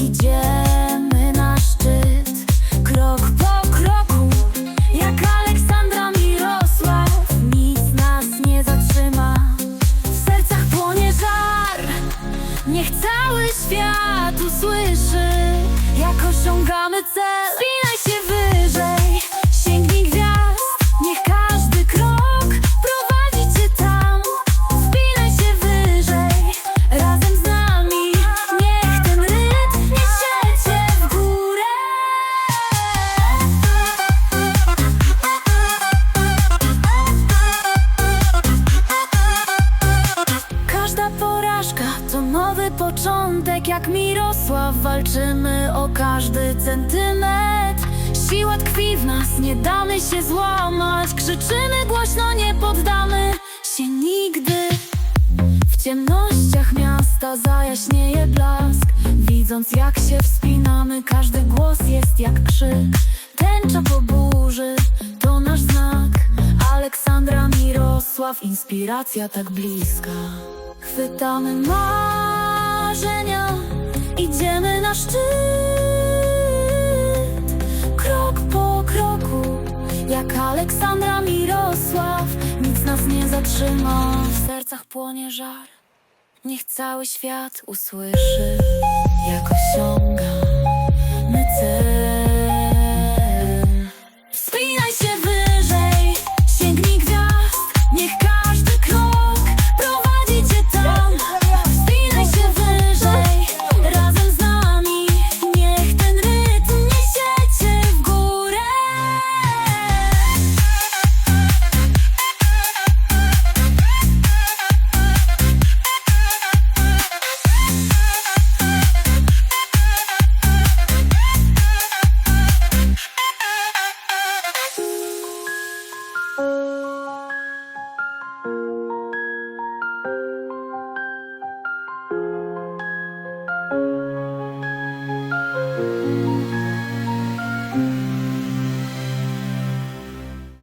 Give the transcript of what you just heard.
Idziemy na szczyt, krok po kroku, jak Aleksandra Mirosław. Nic nas nie zatrzyma, w sercach płonie żar. Niech cały świat usłyszy, jak osiągamy cel. Jak Mirosław walczymy o każdy centymetr. Siła tkwi w nas, nie damy się złamać. Krzyczymy głośno, nie poddamy się nigdy. W ciemnościach miasta zajaśnieje blask. Widząc jak się wspinamy, każdy głos jest jak krzyk. Tęcza po burzy, to nasz znak. Aleksandra Mirosław, inspiracja tak bliska. Chwytamy marzenia, idziemy na szczyt. Krok po kroku, jak Aleksandra Mirosław. Nic nas nie zatrzyma, w sercach płonie żar. Niech cały świat usłyszy, jak osiąga